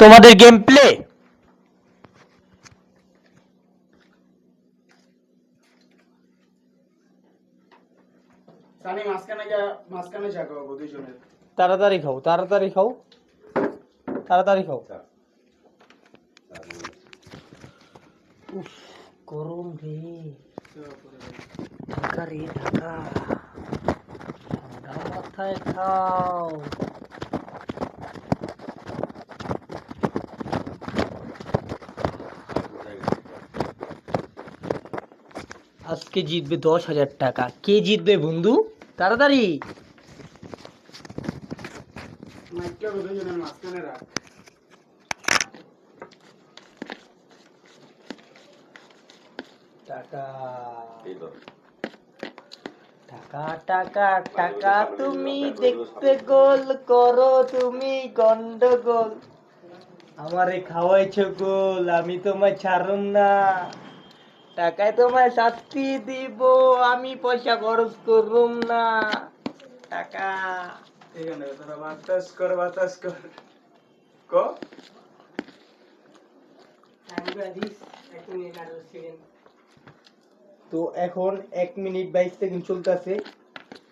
তোমাদের game play তাড়াতাড়ি খাও তাড়াতাড়ি খাও। তাড়াতাড়ি খাও। উফ গরম রে। ঢাকা রে ঢাকা। ঠান্ডা মাথায় খাও। আজকে জিতবে দশ হাজার টাকা। কে জিতবে বন্ধু? তাড়াতাড়ি। টাকা টাকা টাকা তুমি দেখতে গোল করো তুমি গন্ডগোল। আমারে খাওয়াইছো গোল আমি তোমায় ছাড়ুম না। টাকায় তোমায় শাস্তি দিব আমি পয়সা খরচ করুম না। টাকা। এখানে তোরা বাতাস কর বাতাস কর। কো? তো এখন এক মিনিট বাইশ সেকেন্ড চলতেছে।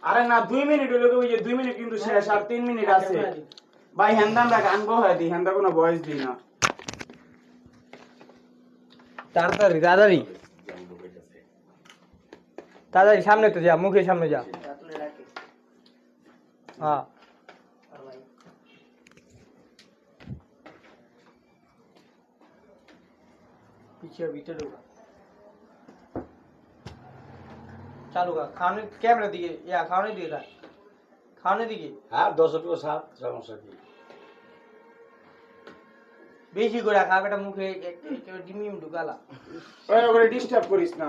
আরে না দুই মিনিট হইল ওই যে দুই মিনিট কিন্তু শেষ আর তিন মিনিট আছে। ভাই হ্যান্দানটা গান গো হয় দি হ্যান্দা কোনো ভয়েস দি না। তাড়াতাড়ি তাড়াতাড়ি। তাড়াতাড়ি সামনে তো যা মুখের সামনে যা হ্যাঁ পিছিয়ে ভিতরে ঢোকা চালু কর খাওয়ানোর ক্যামেরা দিকে ইয়া খাওয়ানোর দিকে থাক খাওয়ানোর দিকে হ্যাঁ দশ টাকা সাত সমস্যা কি বেশি করে খাবে এটা মুখে ডিমিম ঢুকালা ওই ওরে ডিস্টার্ব করিস না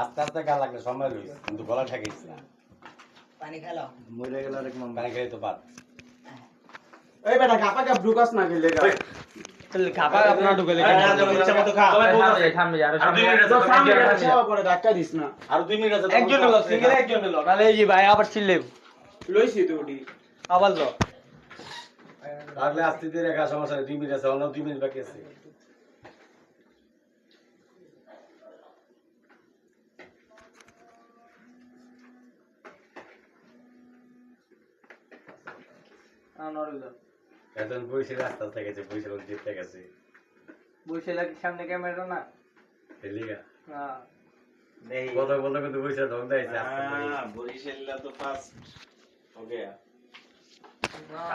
আস্তে আস্তে গা লাগলে সময় লই কিন্তু গলা ঠেকিস না। পানি খেলো। মরে গেলে আর কেমন পানি খেলে তো বাদ। এই বেটা গাপা গাপ ঢুকাস না গেলে গা। তাহলে ঢুকে এই, না, ইচ্ছা মতো খা। আরও আর দুই মিনিট আছে, তো তোর সামনে ক্যামেরা সেবা ধাক্কা দিস না। আর দুই মিনিট আছে একজন লো সিঙ্গেল একজন লো নালে এই যে ভাই আবার ছিলে লইছি তো উঠি আবার লো। লাগলে আস্তে ধীরে রেখা সমস্যা নেই দুই মিনিট আছে অন্য দুই মিনিট বাকি আছে। এখন বইসের রাস্তা থেকে গেছে বইসের জিততে গেছে বসে লাগে সামনে ক্যামেরা না এলিগা হ্যাঁ কত কত কিন্তু বইসের ঢং দেয়ছে আস্তে করে। বরিশাল্লা তো ফার্স্ট हो गया না।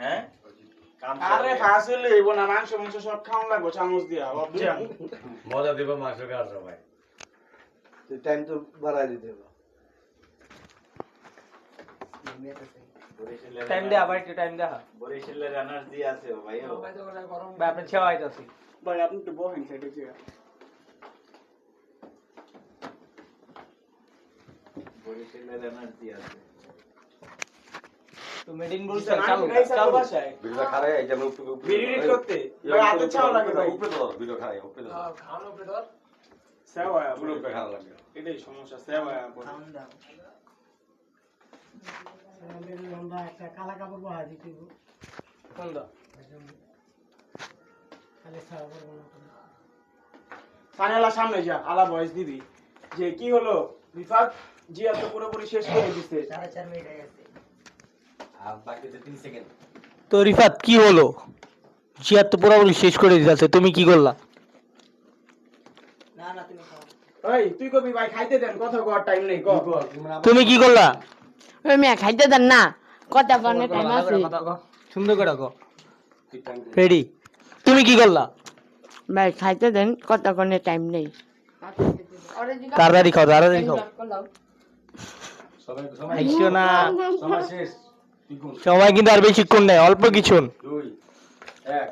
हैं काम আরে ফাঁস হইলে হইব না মাংস মাংস সব খাওয়ান লাগবো চামচ দিয়া অবজাম মজা দিব মাংস খাওয়ার সময় টাইম তো বাড়াই দিতে হবে টাইম দে আবার একটু টাইম দেখা বরিশালের এনার্জি আছে ভাই ও। ভাই আপনি ছেওয়া আইতাছি ভাই আপনি একটু বহেন সাইডে বরিশালের এনার্জি আছে। তো মেডিন বলছে চালু চালু। আপনার ভিডিও খারাই এই যে উপরে উপরে বিড়ি করতে। ভাই হাতে ছাও লাগে ভাই। উপরে ধর ভিডিও খারাই উপরে ধর। সেবা উপরে উপরে খারাপ লাগে। এটাই সমস্যা সেবা পরে কোনটা? সানেলা সামনে যা আলা ভয়েস দিবি যে কি হলো? রিফাত জিয়া তো পুরোপুরি শেষ করে দিছে। আর বাকিতে 3 সেকেন্ড তো রিফাত কি হলো? জিয়ার তো পুরোপুরি শেষ করে দিতেছে তুমি কি করলা? ওই তুই কবি ভাই খাইতে দেন কথা কর টাইম নেই তুমি কি করলা? ওই মেয়ে খাইতে দেন না। টাইম আছে। সুন্দর করে কো রেডি। তুমি কি করলা? ভাই খাইতে দেন কোনে টাইম নেই। তাড়াতাড়ি খাও তাড়াতাড়ি খাও। সবাই সময় কিন্তু আর বেশিক্ষণ নেই অল্প কিছুন দুই এক।